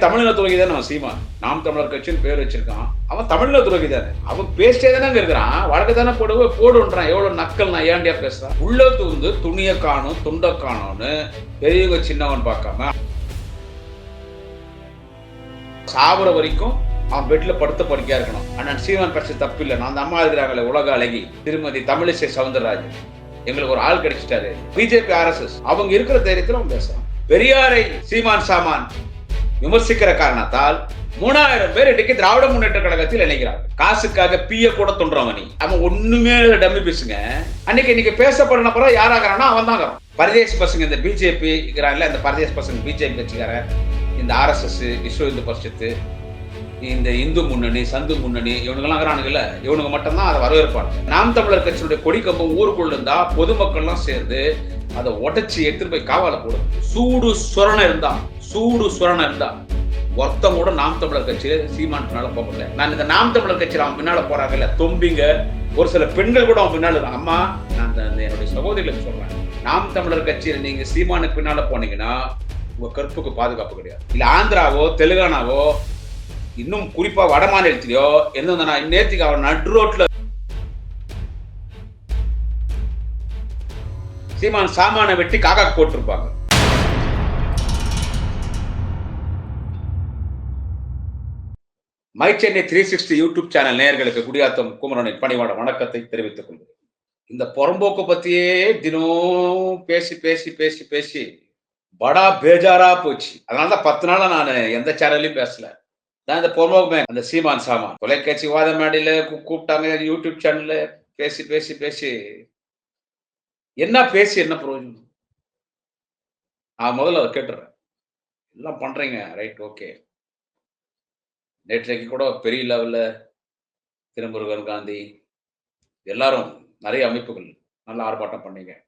தமிழின துரோகி தானே அவன் சீமான்? நாம் தமிழர் கட்சின்னு பேர் வச்சிருக்கான். அவன் தமிழின துரோகி தானே அவன் பேசிட்டே தானே அங்க இருக்கிறான். வழக்கு தானே போடுவே போடுன்றான். எவ்வளவு நக்கல் நான் ஏண்டியா பேசுறான். உள்ள தூந்து துணிய காணும் துண்ட காணும்னு பெரியவங்க சின்னவன் பார்க்காம சாவுற வரைக்கும் அவன் பெட்ல படுத்த படுக்கையா இருக்கணும். அண்ணன் சீமான் பேச தப்பு இல்லை நான் அந்த அம்மா இருக்கிறாங்களே உலக அழகி திருமதி தமிழிசை சவுந்தரராஜன். எங்களுக்கு ஒரு ஆள் கிடைச்சிட்டாரு. பிஜேபி ஆர்எஸ்எஸ் அவங்க இருக்கிற தைரியத்துல அவன் பேசுறான். பெரியாரை சீமான் சாமான். விமர்சிக்கிற காரணத்தால் மூணாயிரம் பேர் இன்னைக்கு திராவிட முன்னேற்ற கழகத்தில் இணைக்கிறாங்க காசுக்காக பிய கூட தொண்டுறவங்க நீ. அவன் ஒண்ணுமே டம்மி பேசுங்க. அன்னைக்கு இன்னைக்கு பேசப்படன பிறகு யாராகிறான்னா அவன் தான் பரதேச பசங்க இந்த பிஜேபி இருக்கிறாங்கல்ல இந்த பரதேச பசங்க பிஜேபி கட்சிக்காரன் இந்த ஆர்எஸ்எஸ் விஸ்வ இந்து பரிஷத்து இந்த இந்து முன்னணி சந்து முன்னணி இவனுங்கெல்லாம் இருக்கிறானுங்கல்ல இவனுங்க மட்டும்தான் அதை வரவேற்பாங்க. நாம் தமிழர் கட்சியினுடைய கொடி கம்பம் ஊருக்குள்ள இருந்தா பொதுமக்கள்லாம் சேர்ந்து அதை உடச்சி எடுத்துட்டு போய் காவால போடும். சூடு சுரணம் இருந்தான் சூடு சுரணம் தான் ஒருத்தம் கூட நாம் தமிழர் கட்சியில சீமான் பின்னால போக முடியல. நான் இந்த நாம் தமிழர் கட்சியில அவன் பின்னால போறாங்கல்ல தொம்பிங்க ஒரு சில பெண்கள் கூட அவன் பின்னால அம்மா நான் இந்த- என்னுடைய சகோதரிகளுக்கு சொல்றேன். நாம் தமிழர் கட்சியில நீங்க சீமானுக்கு பின்னால போனீங்கன்னா உங்க கற்புக்கு பாதுகாப்பு கிடையாது. இல்ல ஆந்திராவோ தெலுங்கானாவோ இன்னும் குறிப்பா வட மாநிலத்திலயோ எந்த நான் நேற்றுக்கு அவன் நடு ரோட்ல சீமான் சாமான வெட்டி காக்கா போட்டிருப்பாங்க. My Chennai three sixty YouTube channel நேயர்களுக்கு குடியாத்தம் குமரனின் பணிவாட வணக்கத்தை தெரிவித்துக் கொள்கிறேன். இந்த புறம்போக்கு பத்தியே தினம் பேசி பேசி பேசி பேசி படா பேஜாரா போச்சு. அதனாலதான் பத்து நாளா நான் எந்த சேனல்லையும் பேசல. நான் இந்த பொறுமை அந்த சீமான் சாமான். தொலைக்காட்சி வாத மேடையில கூப்பிட்டாங்க யூடியூப் சேனல்ல. பேசி பேசி பேசி. என்ன பேசி என்ன பிரயோஜனம்? நான் முதல்ல அதை கேட்டுறேன். எல்லாம் பண்றீங்க. Right okay. நேற்றைக்கு கூட பெரிய லெவல்ல திருமுருகன் காந்தி எல்லாரும் நிறைய அமைப்புகள் நல்ல ஆர்ப்பாட்டம் பண்ணீங்க.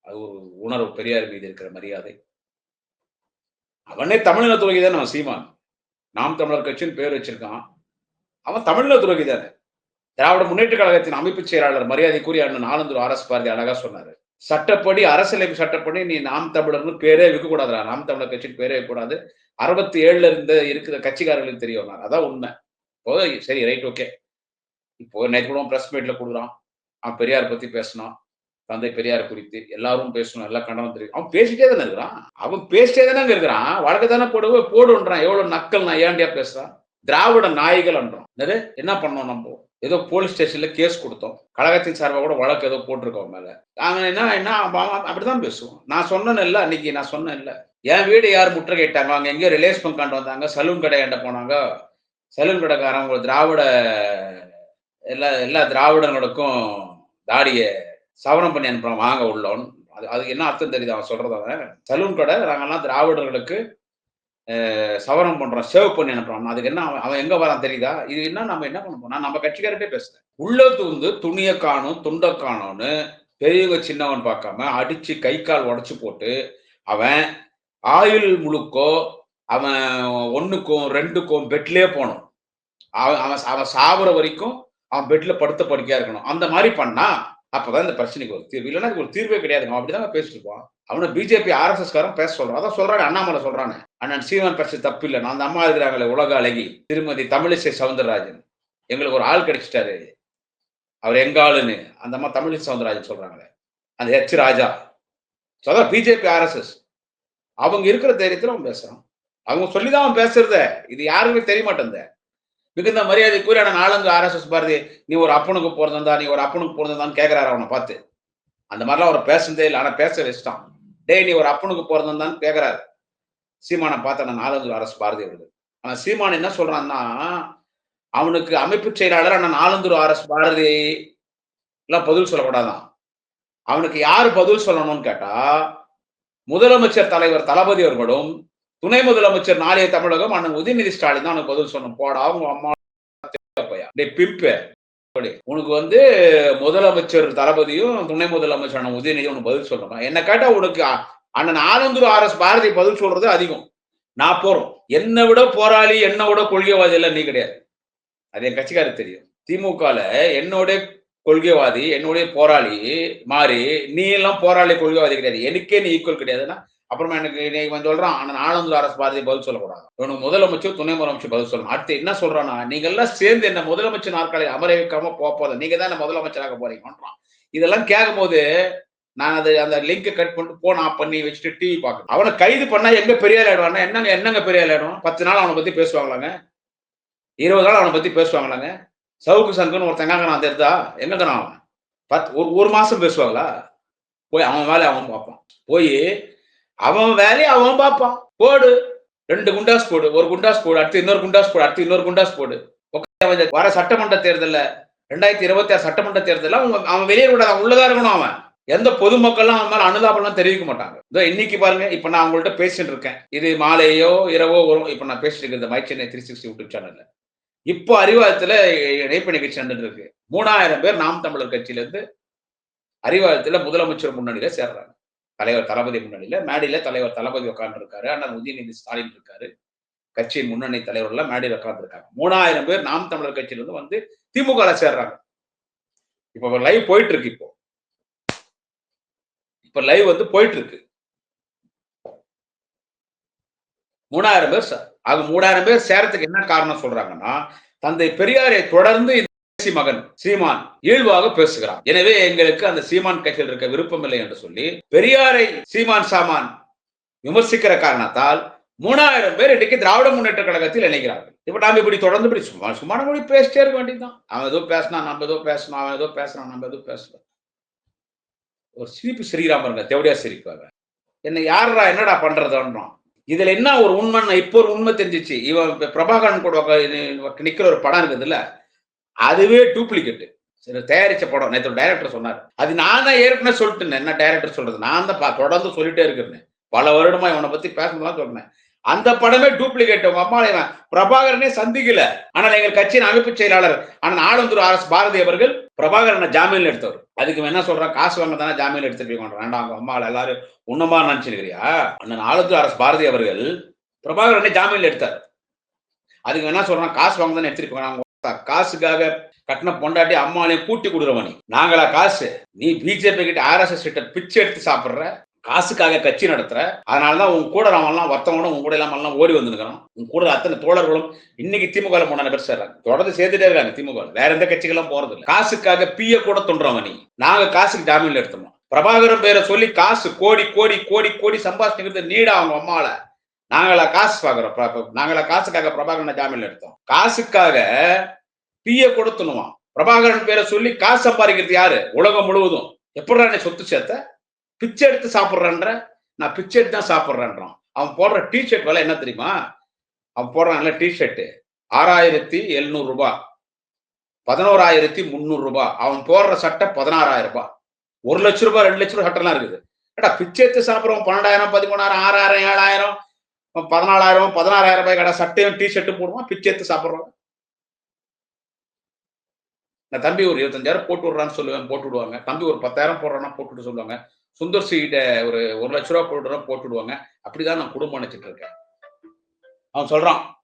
அது ஒரு உணர்வு பெரியார் மீது இருக்கிற மரியாதை. அவனே தமிழின துரோகி தானே அவன் சீமான். நாம் தமிழர் கட்சின்னு பேர் வச்சிருக்கான். அவன் தமிழின துரோகி தானே. திராவிட முன்னேற்ற கழகத்தின் அமைப்பு செயலாளர் மரியாதைக்குரிய அண்ணன் ஆனந்தூர் அரசு பாரதி அழகா சொன்னாரு. சட்டப்படி அரசியலமைப்பு சட்டப்படி நீ நாம் தமிழர்னு பேரே வைக்க கூடாதுடா. நாம் தமிழர் கட்சின்னு பேரே கூடாது. அறுபத்தி ஏழுல இருந்து இருக்கிற கட்சிக்காரர்களுக்கு தெரியும் நான். அதான் உண்மை. இப்போ சரி ரைட் ஓகே இப்போ நேற்று கூட ப்ரெஸ் மீட்ல கொடுக்குறான் அவன் பெரியார் பத்தி பேசினான். தந்தை பெரியார் குறித்து எல்லாரும் பேசணும் எல்லாம் கண்டனம் தெரியும் அவன் பேசிட்டே தானே இருக்கிறான். அவன் பேசிட்டே தானே இருக்கிறான். வழக்கு தானே போடுவோ போடுன்றான். எவ்வளவு நக்கல் நான் ஏண்டியா பேசுறான்? திராவிட நாய்கள் என்றோம் என்ன பண்ணோம் நம்ம? ஏதோ போலீஸ் ஸ்டேஷன்ல கேஸ் கொடுத்தோம். கழகத்தின் சார்பாக கூட வழக்கு ஏதோ போட்டிருக்கோம் மேல. அவன் என்ன என்ன அப்படிதான் பேசுவோம் நான் சொன்னேன் இல்லை அன்னைக்கு நான் சொன்னேன் இல்லை. என் வீடு யார் முற்றுகையிட்டாங்க கேட்டாங்க அவங்க எங்கேயோ ரிலேஸ் பங்காண்டு வந்தாங்க சலூன் கடை என்கிட்ட போனாங்க. சலூன் கடைக்காரன் திராவிட எல்லா எல்லா திராவிடங்களுக்கும் தாடியை சவரம் பண்ணி அனுப்புறான் வாங்க உள்ளோன்னு. அது அதுக்கு என்ன அர்த்தம் தெரியுது? அவன் சொல்றது அவன் சலூன் கடை நாங்கெல்லாம் திராவிடர்களுக்கு சவரம் பண்றோம் சேவ் பண்ணி அனுப்புறான். அதுக்கு என்ன அவன் அவன் எங்க வரான் தெரியுதா? இது என்ன நம்ம என்ன பண்ண நான் நம்ம கட்சிக்காரட்டே பேசுறேன். உள்ள தூந்து துணிய காணும் துண்ட காணும்னு பெரியவங்க சின்னவன் பார்க்காம அடிச்சு கை கால் உடச்சு போட்டு அவன் ஆயுள் முழுக்கோ அவன் ஒண்ணுக்கும் ரெண்டுக்கும் பெட்லயே போகணும். அவன் அவன் அவன் சாகுற வரைக்கும் அவன் பெட்ல படுத்த படுக்கையா இருக்கணும். அந்த மாதிரி பண்ணா அப்பதான் இந்த பிரச்சனைக்கு ஒரு தீர்வு. இல்லைன்னா ஒரு தீர்வே கிடையாது அவன் அப்படிதான் பேசிட்டு இருப்பான். அவனை பிஜேபி ஆர்எஸ்எஸ் காரன் பேச சொல்றான். அதான் சொல்றாங்க அண்ணாமலை சொல்றானே. அண்ணன் சீமான் பேச தப்பு இல்லை நான் அந்த அம்மா இருக்கிறாங்களே உலக அழகி. திருமதி தமிழிசை சவுந்தரராஜன். எங்களுக்கு ஒரு ஆள் கிடைச்சிட்டாரு. அவர் எங்க ஆளுன்னு அந்த அம்மா தமிழிசை சவுந்தரராஜன் சொல்றாங்களே. அந்த ஹெச் ராஜா. ஸோ அதான் பிஜேபி ஆர்எஸ்எஸ் அவங்க இருக்கிற தைரியத்தில் அவன் பேசுறான். அவங்க சொல்லிதான் அவன் பேசுறத. இது யாருக்குமே தெரிய மாட்டேங்குது மிகுந்த மரியாதை கூறி ஆனால் நாலஞ்சு ஆர்எஸ்எஸ் பாரதி நீ ஒரு அப்பனுக்கு பிறந்திருந்தா நீ ஒரு அப்பனுக்கு பிறந்திருந்தான்னு கேட்கிறாரு அவனை பார்த்து. அந்த மாதிரிலாம் அவர் பேசுனதே இல்லை. ஆனால் பேச வச்சுட்டான் டே நீ ஒரு அப்பனுக்கு பிறந்திருந்தான்னு கேட்கிறாரு சீமானை பார்த்த நான் நாலஞ்சு அரசு பாரதி வருது ஆனா சீமான் என்ன சொல்றான்னா அவனுக்கு அமைப்பு செயலாளர் அண்ணன் நாலந்தூர் அரசு பாரதி எல்லாம் பதில் சொல்லக்கூடாதான். அவனுக்கு யார் பதில் சொல்லணும்னு கேட்டா முதலமைச்சர் தலைவர் தளபதி அவர்களும் துணை முதலமைச்சர் நாளைய தமிழகம் அண்ணன் உதயநிதி ஸ்டாலின் தான் அவனுக்கு பதில் சொல்லணும். போடா அவங்க அம்மா பையா பிம்பு. உனக்கு வந்து முதலமைச்சர் தளபதியும் துணை முதலமைச்சரான உதயநிதி உனக்கு பதில் சொல்லணும் என்ன கேட்டா உனக்கு அண்ணன் ஆனந்தூர் ஆர்எஸ் பாரதி பதில் சொல்றது அதிகம். நான் போறோம். என்னை விட போராளி என்னை விட கொள்கைவாதி எல்லாம் நீ கிடையாது. அது என் கட்சிக்காரர் தெரியும். திமுகல என்னோட கொள்கைவாதி என்னுடைய போராளி மாறி நீ எல்லாம் போராளி கொள்கைவாதி கிடையாது. எனக்கே நீ ஈக்குவல் கிடையாதுன்னா அப்புறமா எனக்கு இன்னைக்கு வந்து சொல்றான் ஆனா ஆனந்தூர் அரசு பாரதி பதில் சொல்லக்கூடாது. இவனுக்கு முதலமைச்சர் துணை முதலமைச்சர் பதில் சொல்லணும். அடுத்து என்ன சொல்றானா நீங்க எல்லாம் சேர்ந்து என்ன முதலமைச்சர் நாற்காலி அமர வைக்காம போக போதும் நீங்க தான் என்ன முதலமைச்சராக போறீங்கன்றான். இதெல்லாம் கேட்கும் போது நான் அது அந்த லிங்கை கட் பண்ணிட்டு போன் ஆஃப் பண்ணி வச்சுட்டு டிவி பார்க்கணும். அவனை கைது பண்ணா எங்க பெரிய ஆயிடுவானா என்னங்க என்னங்க பெரிய ஆள் ஆயிடும்? பத்து நாள் அவனை பத்தி பேசுவாங்களாங்க? இருபது நாள் அவனை பத்தி பேசுவாங்களாங்க? சவுக்கு சங்குன்னு ஒருத்தங்க நான் தெரிதா எங்க அவன்? பத்து ஒரு ஒரு மாசம் பேசுவாங்களா? போய் அவன் மேலே அவன் பார்ப்பான். போய் அவன் வேலையை அவன் பார்ப்பான். போடு. ரெண்டு குண்டாஸ் போடு. ஒரு குண்டாஸ் போடு. அடுத்து இன்னொரு குண்டாஸ் போடு. அடுத்து இன்னொரு குண்டாஸ் போடு. உட்காந்து வர சட்டமன்ற தேர்தலில் ரெண்டாயிரத்தி இருபத்தி ஆறு சட்டமன்ற தேர்தலில் அவன் அவன் வெளியே விடாத அவன் உள்ளதா இருக்கணும் அவன். எந்த பொதுமக்கள்லாம் அவன் மேல அனுதாபம்லாம் தெரிவிக்க மாட்டாங்க. இதோ இன்னைக்கு பாருங்க இப்ப நான் அவங்கள்ட்ட பேசிட்டு இருக்கேன். இது மாலையோ இரவோ வரும். இப்ப நான் பேசிட்டு இருக்கேன் இந்த my Chennai three sixty YouTube சேனல்ல இப்போ அறிவாலயத்துல இணைப்பு நிகழ்ச்சி நடந்துட்டு இருக்கு. மூணாயிரம் பேர் நாம் தமிழர் கட்சியில இருந்து முதலமைச்சர் முன்னணியில சேர்றாங்க. தலைவர் தளபதி முன்னணியில மேடையில தலைவர் தளபதி உட்கார்ந்து இருக்காரு அண்ணன் உதயநிதி ஸ்டாலின் இருக்காரு. கட்சியின் முன்னணி தலைவர்கள் மேடையில் உட்கார்ந்து இருக்காங்க மூணாயிரம் பேர் நாம் தமிழர் கட்சியில இருந்து வந்து திமுக சேர்றாங்க. இப்ப லைவ் போயிட்டு இருக்கு இப்போ. இப்ப லைவ் வந்து போயிட்டு இருக்கு மூணாயிரம் பேர் அது மூணாயிரம் பேர் சேரத்துக்கு என்ன காரணம் சொல்றாங்கன்னா தந்தை பெரியாரை தொடர்ந்து மகன் சீமான் இயல்பாக பேசுகிறான் எனவே எங்களுக்கு அந்த சீமான் கட்சியில் இருக்க விருப்பம் இல்லை என்று சொல்லி பெரியாரை சீமான் சாமான் விமர்சிக்கிற காரணத்தால் மூணாயிரம் பேர் இன்றைக்கு திராவிட முன்னேற்ற கழகத்தில் இணைகிறார்கள். இப்ப நாம இப்படி தொடர்ந்து இப்படி சும்மா சும்மான மொழி பேசிட்டே இருக்க வேண்டியதுதான். அவன் ஏதோ பேசினா நம்ம ஏதோ பேசணும் அவன் ஏதோ பேசுறான் நம்ம ஏதோ பேசணும் ஒரு சிரிப்பு சிரிக்கிறாம தேவடியா சிரிப்பாங்க. என்ன யாரா என்னடா பண்றதுன்றான். இதுல என்ன ஒரு உண்மை இப்போ ஒரு உண்மை தெரிஞ்சிச்சு. இவன் பிரபாகரன் கூட நிக்கிற ஒரு படம் இருக்குதுல்ல அதுவே டூப்ளிகேட் சரி தயாரிச்ச படம். நேற்று டைரக்டர் சொன்னார். அது நான் தான் ஏற்கனவே சொல்லிட்டேன். என்ன டைரக்டர் சொல்றது? நான் தான் தொடர்ந்து சொல்லிட்டே இருக்கிறேன். பல வருடமா இவனை பத்தி பேசணும்லாம் சொன்னேன். அந்த படமே டூப்ளிகேட் உங்க அம்மா இவன் பிரபாகரனே சந்திக்கல. ஆனால் எங்கள் கட்சியின் அமைப்பு செயலாளர் ஆனால் ஆலந்தூர் ஆர் எஸ் பாரதி அவர்கள் பிரபாகரனை ஜாமீன்ல எடுத்தவர். அதுக்கு என்ன சொல்றான்? காசு வாங்க தானே ஜாமீன் எடுத்துருப்பீங்க வேண்டாம் அவங்க அம்மாவில் எல்லாரும் உன்னமா நினைச்சிருக்கிறியா? அண்ணன் ஆலந்தூர் ஆர் எஸ் பாரதி அவர்கள் பிரபாகரனை ஜாமீன்ல எடுத்தார். அதுக்கு என்ன சொல்றான்? காசு வாங்க தானே எடுத்திருக்கோம் காசுக்காக கட்டின பொண்டாட்டி அம்மாலையும் கூட்டி கொடுக்குறவனி நாங்களா காசு? நீ பிஜேபி கிட்ட ஆர்எஸ்எஸ் கிட்ட பிச்சை எடுத்து சாப்பிட்ற காசுக்காக கட்சி நடத்துற அதனாலதான் உன் கூட எல்லாம் வர்த்தவங்களும் உன் கூட இல்லாம எல்லாம் ஓடி வந்துருக்கிறோம். உன் கூட அத்தனை தோழர்களும் இன்னைக்கு திமுக மூணு பேர் சேர்றாங்க. தொடர்ந்து சேர்த்துட்டே இருக்காங்க திமுக வேற எந்த கட்சிகளும் போறது இல்லை. காசுக்காக பிய கூட தொண்டுறவனி நீ. நாங்க காசுக்கு ஜாமீன்ல எடுத்தோம் பிரபாகரன் பேரை சொல்லி காசு கோடி கோடி கோடி கோடி சம்பாதிச்சுக்கிறது நீடா அவங்க அம்மாவை நாங்களா காசு பாக்குறோம் நாங்களா காசுக்காக பிரபாகரனை ஜாமீன் எடுத்தோம். காசுக்காக பிய கொடுத்துணுவான் பிரபாகரன் பேரை சொல்லி காசு சம்பாதிக்கிறது யாரு? உலகம் முழுவதும். எப்படி சொத்து சேர்த்த? பிச்சை எடுத்து சாப்பிட்றன்ற? நான் பிச்சை எடுத்து தான் சாப்பிட்றேன்றான். அவன் போடுற டிஷர்ட் விலை என்ன தெரியுமா? அவன் போடுறான்ல டிஷர்ட்டு ஆறாயிரத்தி எழுநூறு ரூபாய் பதினோராயிரத்தி முந்நூறு ரூபாய் அவன் போடுற சட்டை பதினாறாயிரம் ரூபாய் ஒரு லட்ச ரூபாய் ரெண்டு லட்ச ரூபாய் சட்டம்லாம் இருக்குது. ஏடா பிச்சை எடுத்து சாப்பிட்றோம் பன்னெண்டாயிரம் பதிமூணாயிரம் ஆறாயிரம் ஏழாயிரம்? பதினாலாயிரம் பதினாறாயிரம் ரூபாய் கடை சட்டையும் டிஷர்ட்டும் போடுவான் பிச்சை எடுத்து சாப்பிட்றோம்? நான் தம்பி ஒரு இருபத்தஞ்சாயிரம் போட்டு விடுறான்னு சொல்லுவேன் போட்டு விடுவாங்க. தம்பி ஒரு பத்தாயிரம் போடுறான்னா போட்டுட்டு சொல்லுவாங்க. சுந்தர் சிகிட்ட ஒரு ஒரு லட்ச ரூபா போட்டு விடுவாங்க. அப்படிதான் நான் குடும்பம் நினைச்சிட்டு இருக்கேன். அவன் சொல்றான்.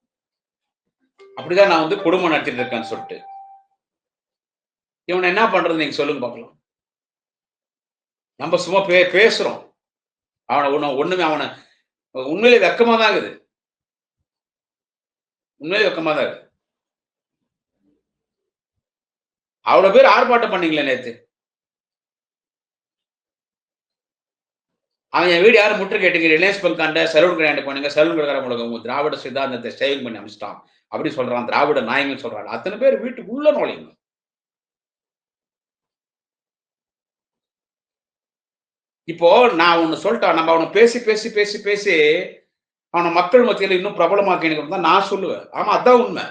அப்படிதான் நான் வந்து குடும்பம் நடத்திட்டு இருக்கேன்னு சொல்லிட்டு. இவனை என்ன பண்றது? நீங்க சொல்லுங்க பார்க்கலாம். நம்ம சும்மா பே பேசுறோம். அவனை ஒன்று ஒண்ணுமே அவனை உண்மையிலே வெக்கமா தான் இருக்குது. உண்மையிலே வெக்கமா தான் இருக்குது. அவ்வளவு பேர் ஆர்ப்பாட்டம் பண்ணீங்களே நேத்து? அவன் என் வீடு யாரும் முற்று கேட்டீங்க? ரிலையன்ஸ் பங்காண்ட சலூன் கிராண்ட் பண்ணுங்க சலூன் கடைக்கார மூலம் திராவிட சித்தாந்தத்தை ஸ்டைல் பண்ணி அமைச்சிட்டான். அப்படின்னு சொல்றான். திராவிட நாயங்கள் சொல்றான். அத்தனை பேர் வீட்டுக்கு உள்ள நுழையுங்க இப்போ நான் ஒன்று சொல்லிட்டேன். நம்ம அவனை பேசி பேசி பேசி பேசி அவனை மக்கள் மத்தியில் இன்னும் பிரபலமாக்கணும் தான் நான் சொல்லுவேன். ஆமா அதான் உண்மை.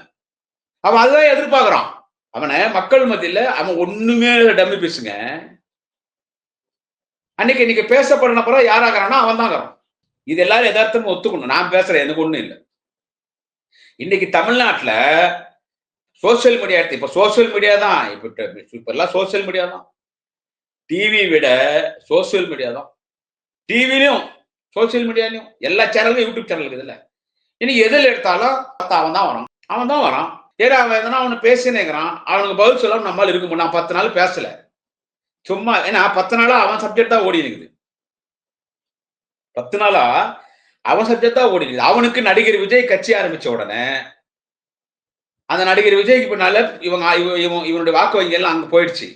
அவன் அதுதான் எதிர்பார்க்குறான். அவனை மக்கள் மத்தியில் அவன் ஒண்ணுமே டம்மி பேசுங்க. அன்னைக்கு இன்னைக்கு பேசப்படின பிறகு யாராகிறானா அவன் தான் இது எல்லாரும் எதார்த்தமும் ஒத்துக்கணும். நான் பேசுறேன். எனக்கு ஒண்ணும் இல்லை. இன்னைக்கு தமிழ்நாட்டில் சோசியல் மீடியா எடுத்து இப்போ சோசியல் மீடியா தான். இப்போ இப்போ எல்லாம் சோசியல் மீடியா தான். டிவி விட சோசியல் மீடியா தான். டிவிலையும் சோசியல் மீடியாலையும் எல்லா சேனலும் யூடியூப் சேனல் இருக்குதுல்ல இனி எதில் எடுத்தாலும் அவன் தான் வரான். அவன் தான் வரான். ஏன்னா அவன் எதனா அவனு பேசினேங்கிறான் அவனுக்கு பதில் சொல்ல நம்மளால இருக்க நான் பத்து நாள் பேசல. சும்மா ஏன்னா பத்து நாளா அவன் சப்ஜெக்ட் தான் ஓடி இருக்குது. பத்து நாளா அவன் சப்ஜெக்டா ஓடிடுது அவனுக்கு நடிகர் விஜய் கட்சி ஆரம்பிச்ச உடனே அந்த நடிகர் விஜய்க்கு பின்னால இவங்க இவன் இவனுடைய வாக்கு வங்கி எல்லாம் அங்க போயிடுச்சு.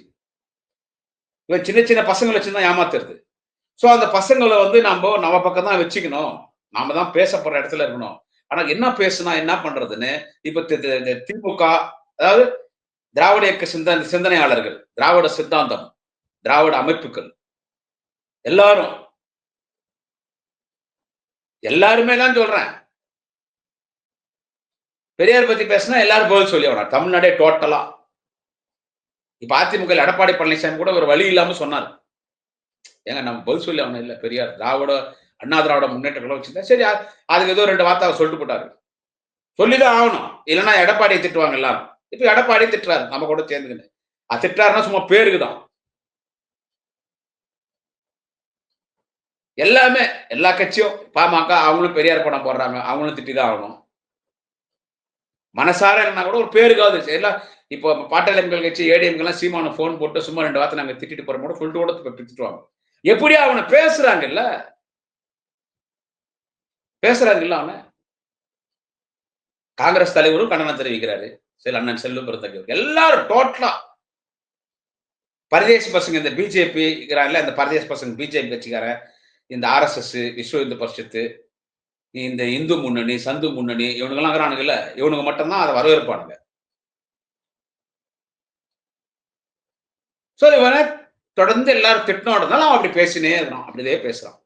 இவன் சின்ன சின்ன பசங்களை வச்சுதான் ஏமாத்துறது. ஸோ அந்த பசங்களை வந்து நம்ம நம்ம பக்கம் தான் வச்சுக்கணும். நாம தான் பேசப்படுற இடத்துல இருக்கணும். ஆனா என்ன பேசுனா என்ன பண்றதுன்னு இப்ப திமுக அதாவது திராவிட இயக்க சிந்தனை சிந்தனையாளர்கள் திராவிட சித்தாந்தம் திராவிட அமைப்புகள் எல்லாரும் எல்லாருமே தான் சொல்றேன். பெரியார் பத்தி பேசினா எல்லாரும் பதில் சொல்லி தமிழ்நாடே டோட்டலா இப்ப அதிமுக எடப்பாடி பழனிசாமி கூட ஒரு வழி இல்லாம சொன்னார். ஏங்க நம்ம பதில் சொல்லி ஆகணும் இல்ல பெரியார். திராவிட அண்ணா திராவிட முன்னேற்ற கழகம் வச்சிருந்தா சரி அதுக்கு ஏதோ ரெண்டு வார்த்தை அவர் சொல்லிட்டு போட்டாரு. சொல்லிதான் ஆகணும். இல்லைன்னா எடப்பாடியை திட்டுவாங்க எல்லாம் இப்ப எடப்பாடியை திட்டுறாரு நம்ம கூட சேர்ந்துக்கின்னு. அது திட்டாருன்னா சும்மா பேருக்கு தான் எல்லாமே எல்லா கட்சியும் பாமக அவங்களும் பெரியார் படம் போடுறாங்க அவங்களும் திட்டிதான் ஆகணும். மனசார என்ன கூட ஒரு பேருக்காவது எல்லாம் இப்போ பாட்டாளிகள் கட்சி ஏடிஎம்கெல்லாம் சீமான ஃபோன் போட்டு சும்மா ரெண்டு வார்த்தை நாங்க திட்டிட்டு போற கூட ஃபுல் கூட திட்டுவாங்க. எப்படி அவனை பேசுறாங்கல்ல? பேசுறாங்கல்ல அவனை? காங்கிரஸ் தலைவரும் கண்டனம் தெரிவிக்கிறாரு. சரி அண்ணன் செல்வம் பிறந்தவர்கள் எல்லாரும் டோட்டலா பரதேச பசங்க இந்த பிஜேபி இருக்கிறாங்கல்ல இந்த பரதேச பசங்க பிஜேபி கட்சிக்காரன் இந்த ஆர்எஸ்எஸ் விஸ்வ இந்து பரிஷத்து இந்த இந்து முன்னணி சந்து முன்னணி இவனுங்கெல்லாம் இருக்கிறானுங்கல்ல இவனுங்க மட்டும்தான் அதை வரவேற்பானுங்க. சோ இவனை தொடர்ந்து எல்லாரும் திட்டினோடனால அவன் அப்படி பேசினே இருக்கிறான் அப்படியே பேசுறான்.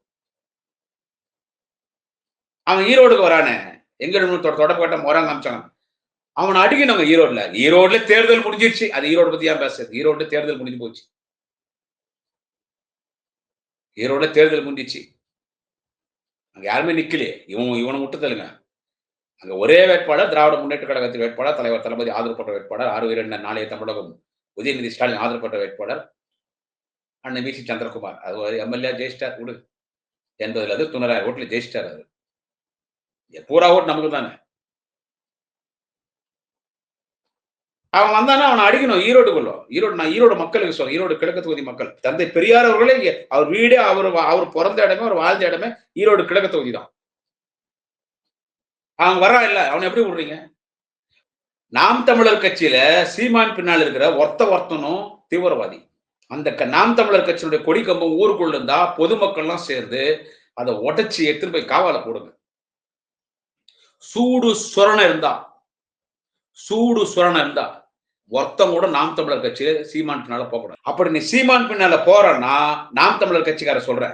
அவன் ஈரோடுக்கு வரானே. எங்க தொடப்பட்ட தொடக்க முறை காமிச்சாங்க அவனை அடிக்கணுங்க ஈரோடுல. ஈரோடுல தேர்தல் முடிஞ்சிருச்சு. அது ஈரோடு பத்தி ஏன் பேசுறது? ஈரோடுல தேர்தல் முடிஞ்சு போச்சு. ஈரோடுல தேர்தல் முடிஞ்சிச்சு. அங்க யாருமே நிக்கலையே. இவன் இவனை விட்டு அங்க ஒரே வேட்பாளர் திராவிட முன்னேற்ற கழகத்தின் வேட்பாளர் தலைவர் தளபதி ஆதரப்பட்ட வேட்பாளர் ஆறு இரண்டு நாளைய தமிழகம். உதயநிதி ஸ்டாலின் ஆதரப்பட்ட வேட்பாளர் அண்ணன் வி சி சந்திரகுமார். அது ஒரு எம்எல்ஏ ஜெயிச்சிட்டார் விடு. என்பதில் அது துணராயிரம் ஓட்டில் ஜெயிச்சிட்டார் அது பூரா ஓட்டு நமக்கு தானே. அவன் வந்தானா அவனை அடிக்கணும் ஈரோடுக்குள்ள ஈரோடு நான் ஈரோடு மக்களுக்கு சொல்றேன் ஈரோடு கிழக்கு தொகுதி மக்கள். தந்தை பெரியார் அவர்களே அவர் வீடே அவர் அவர் பிறந்த இடமே அவர் வாழ்ந்த இடமே ஈரோடு கிழக்கு தொகுதி தான். அவன் வர்றான் இல்ல? அவனை எப்படி விடுறீங்க? நாம் தமிழர் கட்சியில சீமான் பின்னால் இருக்கிற ஒத்த ஒருத்தனும் தீவிரவாதி. அந்த க- நாம் தமிழர் கட்சியினுடைய கொடி கம்பம் ஊருக்குள்ள இருந்தா பொதுமக்கள்லாம் சேர்ந்து அதை உடச்சி எடுத்துட்டு போய் காவால போடுங்க. சூடு சுரண இருந்தா சூடு சுரண இருந்தா ஒருத்தம் கூட நாம் தமிழர் கட்சியில சீமான் பின்னால போகக்கூடாது அப்படி நீ சீமான் பின்னால போறன்னா நாம் தமிழர் கட்சிக்கார சொல்ற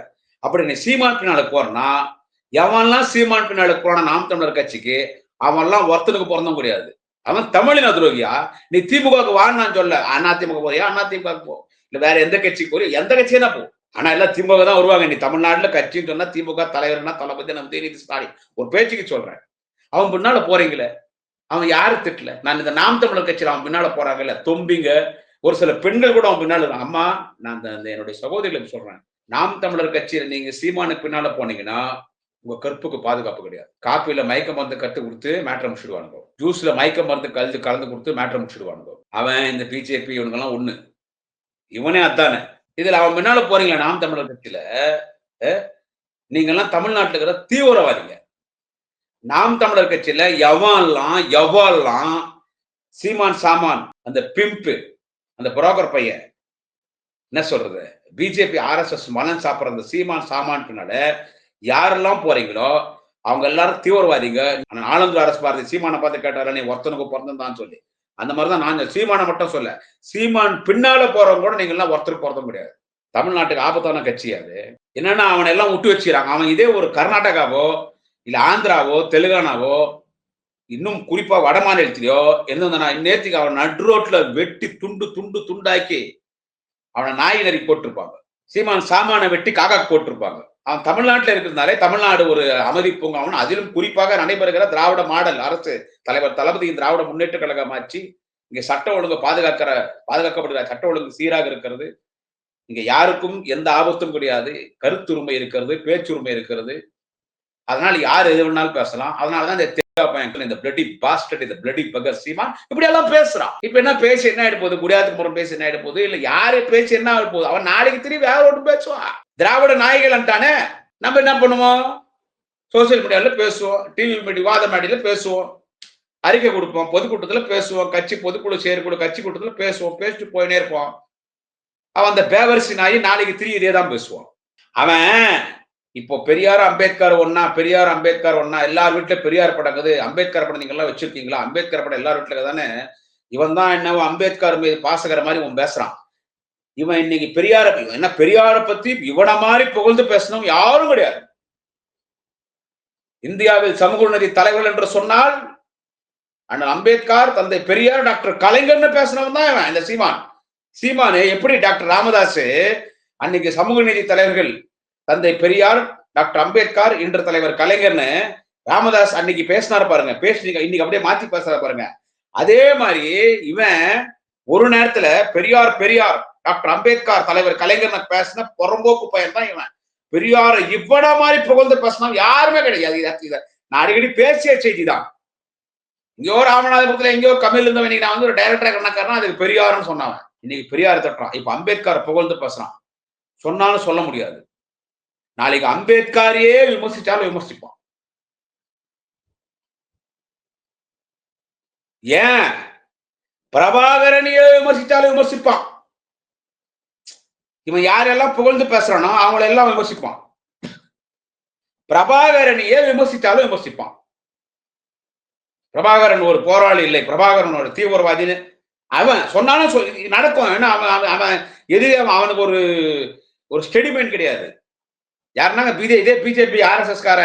அப்படி நீ சீமான் பின்னால போறனா எவன்லாம் சீமான் பின்னால போறான நாம் தமிழர் கட்சிக்கு அவன்லாம் ஒருத்தனுக்கு பிறந்தும் கிடையாது அவன் தமிழின துரோகியா? நீ திமுகவுக்கு வான்னு சொல்ல அதிமுக போறியா? அண்ணா திமுக போ. இல்ல வேற எந்த கட்சிக்கு போறியா? எந்த கட்சியா போ. ஆனா எல்லாம் திமுக தான் வருவாங்க. நீ தமிழ்நாட்டுல கட்சின்னு சொன்னா திமுக தலைவர்னா தளபதி நம்ம உதயநிதி ஸ்டாலின். ஒரு பேச்சுக்கு சொல்றேன். அவன் பின்னால போறீங்களே? அவன் யாரு திட்டல? நான் இந்த நாம் தமிழர் கட்சியில் அவன் பின்னால போறாங்கல்ல? தொம்பிங்க ஒரு சில பெண்கள் கூட அவன் பின்னால அம்மா நான் என்னுடைய சகோதரிகளுக்கு சொல்றேன். நாம் தமிழர் கட்சியில நீங்க சீமானுக்கு பின்னால போனீங்கன்னா உங்க கற்புக்கு பாதுகாப்பு கிடையாது. காப்பில மயக்க மருந்து கத்து கொடுத்து மேட்ரை முடிச்சுடுவானுங்க. ஜூஸ்ல மயக்க மருந்து கலந்து கலந்து கொடுத்து மேட்ரை முடிச்சுடுவானுங்க. அவன் இந்த பிஜேபி இவனுங்கெல்லாம் ஒண்ணு. இவனே அத்தானே இதுல அவன் முன்னால போறீங்களா நாம் தமிழர் கட்சியில நீங்க எல்லாம் தமிழ்நாட்டுல இருக்கிற தீவிரவாதிங்க. நாம் தமிழர் கட்சியில எவன்லாம் எவெல்லாம் சீமான் சாமான் அந்த பிம்பு அந்த புரோக்கர் பையன் என்ன சொல்றது? பிஜேபி ஆர்எஸ்எஸ் மலன் சாப்பிட்ற அந்த சீமான் சாமான் பின்னால யாரெல்லாம் போறீங்களோ அவங்க எல்லாரும் தீவிரவாதிங்க. ஆனந்த அரசு பார்த்து சீமானை பார்த்து கேட்டாரா நீ ஒருத்தனுக்கு பிறந்தான் சொல்லி. அந்த மாதிரிதான் நான் சீமானை மட்டும் சொல்ல. சீமான் பின்னால போறவங்க கூட நீங்க எல்லாம் ஒருத்தருக்கு பிறந்த முடியாது தமிழ்நாட்டுக்கு ஆபத்தான கட்சி அது. என்னன்னா அவனை எல்லாம் விட்டு வச்சுக்கிறாங்க. அவன் இதே ஒரு கர்நாடகாவோ இல்ல ஆந்திராவோ தெலுங்கானாவோ இன்னும் குறிப்பா வட மாநிலத்திலயோ எந்தெந்த நேற்றுக்கு அவன் நடு ரோட்ல வெட்டி துண்டு துண்டு துண்டாக்கி அவனை நாய் போட்டிருப்பாங்க. சீமான் சாமான வெட்டி காக்காக்கு போட்டிருப்பாங்க. தமிழ்நாட்டுல இருக்கிறதுனாலே தமிழ்நாடு ஒரு அமைதி பூங்காவும் அதிலும் குறிப்பாக நடைபெறுகிற திராவிட மாடல் அரசு தலைவர் தளபதியின் திராவிட முன்னேற்ற கழகம் ஆட்சி இங்க சட்ட ஒழுங்கு பாதுகாக்கிற பாதுகாக்கப்படுகிற சட்ட ஒழுங்கு சீராக இருக்கிறது. இங்க யாருக்கும் எந்த ஆபத்தும் கிடையாது. கருத்துரிமை இருக்கிறது பேச்சுரிமை இருக்கிறது. அதனால் யார் எது வேணாலும் பேசலாம். அதனாலதான் இந்த இந்த பிளடி பாஸ்டட் இந்த பிளடி பகர் சீமா இப்படி எல்லாம் பேசுறான். இப்ப என்ன பேசி என்ன ஆயிட போகுது? குடியாத்துக்கு புறம் பேசி என்ன ஆயிட போகுது? இல்ல யாரு பேசி என்ன ஆயிட போகுது? அவன் நாளைக்கு திரும்பி வேற ஒன்று பேசுவான். திராவிட நாய்கள் தானே நம்ம என்ன பண்ணுவோம்? சோசியல் மீடியால பேசுவோம். டிவி மீடியா வாத மேடையில பேசுவோம். அறிக்கை கொடுப்போம். பொதுக்கூட்டத்துல பேசுவோம். கட்சி பொதுக்குழு செயற்குழு கட்சி கூட்டத்துல பேசுவோம். பேசிட்டு போயினே இருப்போம். அவன் அந்த பேவரிசி நாயி நாளைக்கு திரி இதே தான் பேசுவான். அவன் இப்போ பெரியார் அம்பேத்கர் ஒன்னா பெரியார் அம்பேத்கர் ஒன்னா எல்லார் வீட்டுல பெரியார் படம் இருக்குது. அம்பேத்கர் படம் நீங்க எல்லாம் வச்சிருக்கீங்களா? அம்பேத்கர் படம் எல்லார் வீட்டுல தானே? இவன் தான் என்னவோ அம்பேத்கர் மீது பாசகர மாதிரி இவன் பேசுறான். இவன் இன்னைக்கு பெரியார என்ன பெரியார பத்தி இவனை மாதிரி புகழ்ந்து பேசணும் யாரும் கிடையாது. இந்தியாவில் சமூக நதி தலைவர்கள் என்று சொன்னால் அண்ணன் அம்பேத்கர் தந்தை பெரியார் டாக்டர் கலைஞர்னு பேசினவன் தான் இவன். இந்த சீமான். சீமானு எப்படி டாக்டர் ராமதாஸ் அன்னைக்கு சமூக நீதி தலைவர்கள் தந்தை பெரியார் டாக்டர் அம்பேத்கர் இன்று தலைவர் கலைஞர்னு ராமதாஸ் அன்னைக்கு பேசினார் பாருங்க. பேசுனீங்க இன்னைக்கு அப்படியே மாத்தி பேசுறாரு பாருங்க. அதே மாதிரி இவன் ஒரு நேரத்துல பெரியார் பெரியார் டாக்டர் அம்பேத்கர் தலைவர் கலைஞர் பேசின புறம்போக்கு பையன் தான் இவன். பெரியார இவ்வளோ மாதிரி புகழ்ந்து பேசினா யாருமே கிடையாது. நான் அடிக்கடி பேசிய செய்தி தான் எங்கேயோ ராமநாதபுரத்துல எங்கேயோ கமிழ் இருந்தவன். இன்னைக்கு நான் வந்து ஒரு டைரக்டரா கணக்காரனா அதுக்கு பெரியார்னு சொன்னவன் இன்னைக்கு பெரியார் தட்டுறான். இப்ப அம்பேத்கர் புகழ்ந்து பேசுறான். சொன்னாலும் சொல்ல முடியாது. நாளைக்கு அம்பேத்கரையே விமர்சிச்சாலும் விமர்சிப்பான். ஏன்? பிரபாகரனையே விமர்சிச்சாலும் விமர்சிப்பான். இவன் யாரெல்லாம் புகழ்ந்து பேசுறானோ அவங்கள எல்லாம் விமர்சிப்பான். பிரபாகரனையே விமர்சித்தாலும் விமர்சிப்பான். பிரபாகரன் ஒரு போராளி இல்லை. பிரபாகரன் ஒரு தீவிரவாதின்னு அவன் சொன்னாலும் நடக்கும். ஏன்னா அவன் அவன் எது அவனுக்கு ஒரு ஒரு ஸ்டெடிமெண்ட் கிடையாது. யாருனாங்க பிஜே இதே பிஜேபி ஆர்எஸ்எஸ் கார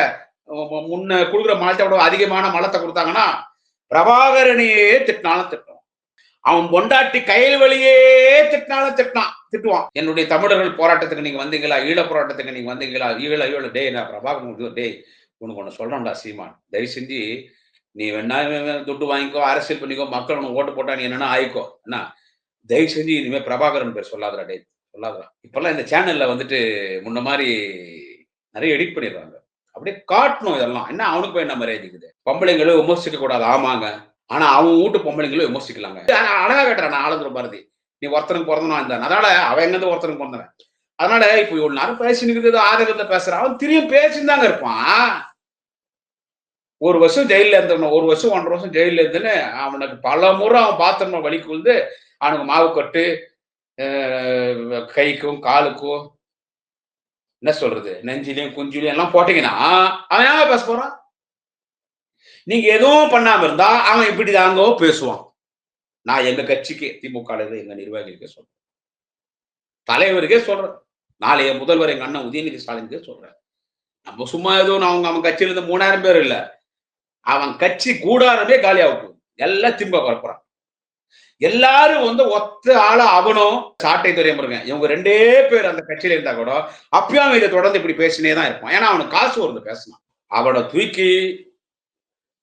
முன்ன கொடுக்குற மலத்தை விட அதிகமான மலத்தை கொடுத்தாங்கன்னா பிரபாகரனையே திட்டினாலும் திட்டம் அவன் பொண்டாட்டி கையில் வழியே திட்டினாலும் திட்டினான் திட்டுவான். என்னுடைய தமிழர்கள் போராட்டத்துக்கு நீங்க வந்தீங்களா? ஈழ போராட்டத்துக்கு நீங்க வந்தீங்களா? ஈழ ஈழ டே நான் பிரபாகரன் டேய் உனக்கு ஒன்று சொல்றேன்டா சீமான். தயவு செஞ்சு நீ வேணா துட்டு வாங்கிக்கோ அரசியல் பண்ணிக்கோ மக்கள் உனக்கு ஓட்டு போட்டா நீ என்னன்னா ஆயிக்கோ என்ன? தயவு செஞ்சு இனிமேல் பிரபாகரன் பேர் சொல்லாதடா டே சொல்லாதடா இப்பெல்லாம் இந்த சேனல்ல வந்துட்டு முன்ன மாதிரி நிறைய எடிட் பண்ணிடுறாங்க. அப்படியே காட்டணும் இதெல்லாம். என்ன அவனுக்கு போய் என்ன மரியாதை இருக்குது பொம்பளைங்களும் விமர்சிக்க கூடாது ஆமாங்க. ஆனா அவன் வீட்டு பொம்பளைங்களும் விமர்சிக்கலாங்க. அழகா கேட்டுறான் நான் ஆளுநர் பாரதி. நீ ஒருத்தனுக்கு பிறந்தனா இந்த அதனால அவன் எங்க ஒருத்தனுக்கு பிறந்தவன்? அதனால இப்போ இவ்வளவு நேரம் பேசினுக்குது ஆதரத்துல பேசுறான் அவன் திரும்ப பேசின்னு இருப்பான். ஒரு வருஷம் ஜெயில இருந்தவன ஒரு வருஷம் ஒன்றரை வருஷம் ஜெயில இருந்துன்னு அவனுக்கு பல முறை அவன் பாத்திரமா வலிக்கு வந்து அவனுக்கு மாவு கட்டு கைக்கும் காலுக்கும் என்ன சொல்றது நெஞ்சிலையும் குஞ்சிலையும் எல்லாம் போட்டீங்கன்னா அவன் ஏன் பேச போறான்? நீங்க எதுவும் பண்ணாம இருந்தா அவன் இப்படி தாங்கோ பேசுவான். நான் எங்க கட்சிக்கு திமுக எங்க நிர்வாகிகளுக்கே சொல்றேன். தலைவருக்கே சொல்றேன். நாளைய முதல்வர் எங்க அண்ணன் உதயநிதி ஸ்டாலினுக்கே சொல்றேன். நம்ம சும்மா எதுவும் அவங்க அவன் கட்சியில இருந்து மூணாயிரம் பேர் இல்ல. அவன் கட்சி கூடாரமே காலியாகட்டும். எல்லாம் திமுக பரப்புறான் எல்லாரும் வந்து ஒத்த ஆளா அவனும் சாட்டை துறைமுருங்க இவங்க ரெண்டே பேர் அந்த கட்சியில இருந்தா கூட அப்பயும் இதை தொடர்ந்து இப்படி பேசினே தான் இருப்பான். ஏன்னா அவனுக்கு காசு வந்து பேசினான். அவனை தூக்கி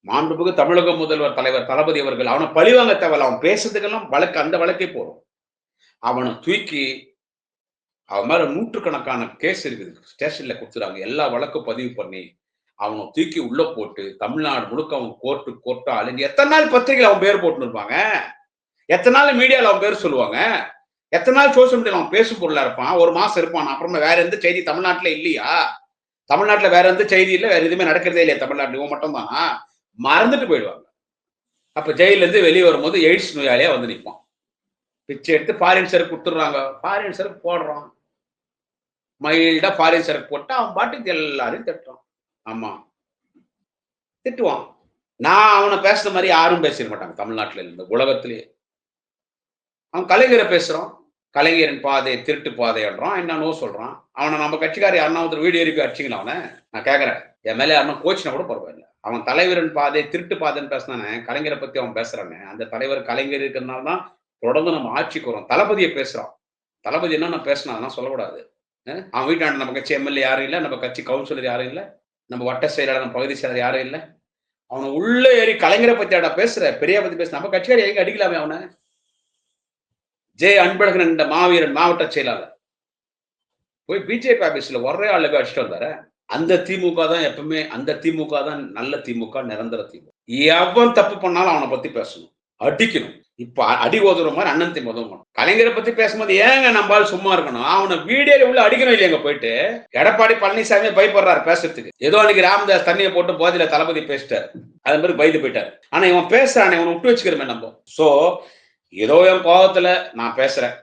மாண்புமிகு தமிழக முதல்வர் தலைவர் தளபதி அவர்கள் அவனை பழிவாங்க தேவையில்ல. அவன் பேசுறதுக்கெல்லாம் வழக்கு அந்த வழக்கே போறோம் அவனை தூக்கி அவன் மேல நூற்றுக்கணக்கான கேஸ் இருக்குது. ஸ்டேஷன்ல கொடுத்துறாங்க எல்லா வழக்கும் பதிவு பண்ணி அவனை தூக்கி உள்ள போட்டு தமிழ்நாடு முழுக்க அவன் கோர்ட்டு கோர்ட்டா அழிஞ்சு எத்தனை நாள் பத்திரிகையில் அவன் பேர் போட்டுன்னு இருப்பாங்க? எத்தனை நாள் மீடியாவில் அவன் பேர் சொல்லுவாங்க? எத்தனை நாள் சோசியல் மீடியாவில் அவன் பேசும் பொருளா இருப்பான்? ஒரு மாசம் இருப்பான்? அப்புறமா வேற எந்த செய்தி தமிழ்நாட்டில் இல்லையா? தமிழ்நாட்டில் வேற எந்த செய்தி இல்லை வேற எதுவுமே நடக்கிறதே இல்லையா தமிழ்நாட்டில்? இவன் மட்டும் தானா மறந்துட்டு போயிடுவாங்க. அப்ப ஜெயிலேருந்து வெளியே வரும்போது எய்ட்ஸ் நோயாளியா வந்து நிற்பான் பிச்சை எடுத்து ஃபாரின் சரக்கு கொடுத்துட்றாங்க. ஃபாரின் சரக்கு போடுறான். மைல்டா ஃபாரின் சரக்கு போட்டு அவன் பாட்டுக்கு எல்லாரையும் திட்டுறான். ஆமா. திட்டுவான். நான் அவனை பேசுற மாதிரி யாரும் பேசிட மாட்டாங்க தமிழ்நாட்டில் இந்த உலகத்திலேயே. அவன் கலைஞரை பேசுறான். கலைஞரின் பாதை திருட்டு பாதைன்றான் என்னன்னோ சொல்றான். அவனை நம்ம கட்சிக்காரி யாருன்னா ஒருத்தர் வீடியோ எழுப்பி அடிச்சிங்களா அவனை. நான் கேட்கறேன் என் மேலே யாருன்னா கோச்சினா கூட பரவாயில்ல. அவன் தலைவரின் பாதை திருட்டு பாதைன்னு பேசினானே கலைஞரை பத்தி அவன் பேசுறானே அந்த தலைவர் கலைஞர் இருக்கிறனால தான் தொடர்ந்து நம்ம ஆட்சிக்கு வரோம் தளபதியை பேசுறான். தளபதி என்ன பேசினா அதெல்லாம் சொல்லக்கூடாது. அவன் வீட்டாண்ட நம்ம கட்சி எம்எல்ஏ யாரும் இல்லை நம்ம கட்சி கவுன்சிலர் யாரும் இல்லை நம்ம வட்ட செயலாளர் நம்ம பகுதி செயலர் யாரும் இல்லை. அவனை உள்ள ஏறி கலைஞரை பத்தி அடா பேசுற பெரிய பத்தி பேசுற. நம்ம கட்சிக்காரி எங்க அடிக்கலாமே அவனை? ஜே அன்பழகன் என்ற மாவீரன் மாவட்ட செயலாளர். போய் பிஜேபி ஆபீஸ்ல ஒரே ஆளு போய் அடிச்சுட்டு வந்தாரு. அந்த திமுக தான் எப்பவுமே அந்த திமுக தான் நல்ல திமுக நிரந்தர திமுக. எவன் தப்பு பண்ணாலும் அவனை பத்தி பேசணும். அடிக்கணும். இப்ப அடி ஓதுற மாதிரி அண்ணன் திமுக உதவணும் கலைஞரை பத்தி பேசும்போது ஏங்க நம்மால் சும்மா இருக்கணும்? அவனை வீடியோல உள்ள அடிக்கணும் இல்லையாங்க போயிட்டு? எடப்பாடி பழனிசாமி பயப்படுறாரு பேசுறதுக்கு. ஏதோ அன்னைக்கு ராமதாஸ் தண்ணியை போட்டு போதில தளபதி பேசிட்டாரு. அது மாதிரி பயந்து போயிட்டாரு. ஆனா இவன் பேசுறானே இவனை விட்டு வச்சுக்கிறமே நம்ம. சோ ஏதோ என் கோபத்துல நான் பேசுறேன்.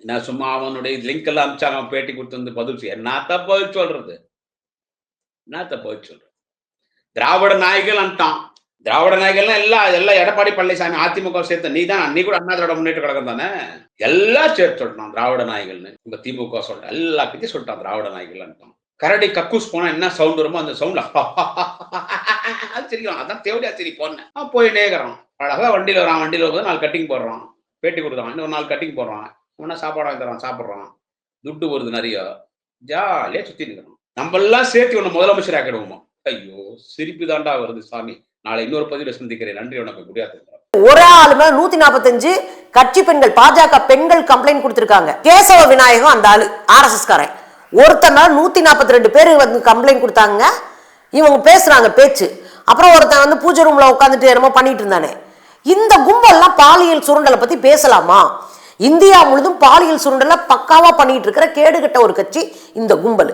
நான் சும்மா அவனுடைய லிங்க் எல்லாம் அமிச்சாங்க அவன் பேட்டி கொடுத்து வந்து பதில் செய்ய. என்னத்த பதில் சொல்றது? என்னத்த பதில் சொல்றது? திராவிட நாய்கள் அன்ட்டான் திராவிட நாயகர்லாம் எல்லாம் எல்லாம் எடப்பாடி பழனிசாமி அதிமுக சேர்த்த நீ தான் நீ கூட அண்ணா திராவிட முன்னேற்ற கழகம் தானே? எல்லாம் சேர்த்து சொல்லிட்டான் திராவிட நாயகள்னு. உங்க திமுக சொல்லிட்டான் எல்லாத்தையும் சொல்லிட்டான் திராவிட நாயகள்ன்ட்டான் கரடி கக்கூஸ் போனா என்ன சவுண்ட் வருமோ அந்த சவுண்ட்ல சிரிக்கலாம் அதான் தேவடியா சிரி போனேன். போய் நேக்கிறான் அழகாக வண்டியில் வரான் வண்டியில் வரும்போது நாலு கட்டிங் போடுறான். பேட்டி கொடுத்தான் இன்னொரு நாலு கட்டிங் போடுறான். ஒன்றா சாப்பாடு வாங்கி தரான்? துட்டு வருது நிறைய. ஜாலியாக சுற்றி நிற்கிறான் நம்மெல்லாம் சேர்த்து ஒன்று முதலமைச்சர் ஆக்கிடுவோமா? ஐயோ சிரிப்பு தாண்டா வருது சாமி. நாளை இன்னொரு பதிவில் சந்திக்கிறேன். நன்றி உனக்கு முடியாது ஒரு ஆளு மேல நூத்தி நாற்பத்தஞ்சு கட்சி பெண்கள் பாஜக பெண்கள் கம்ப்ளைண்ட் கொடுத்திருக்காங்க. கேசவ விநாயகம் அந்த ஆளு ஆர்எஸ்எஸ் காரன் ஒருத்தன் மேல நூத்தி நாற்பத்தி ரெண்டு பேர் வந்து கம்ப்ளைண்ட் கொடுத்தாங்க. இவங்க பேசுறாங்க பேச்சு. அப்புறம் ஒருத்தன் வந்து பூஜை ரூம்ல உட்காந்துட்டு என்னமோ பண்ணிட்டு இருந்தானே. இந்த கும்பல்லாம் பாலியல் சுரண்டலை பத்தி பேசலாமா? இந்தியா முழுதும் பாலியல் சுரண்டலை பக்காவா பண்ணிட்டு இருக்கிற கேடுகட்ட ஒரு கட்சி இந்த கும்பல்.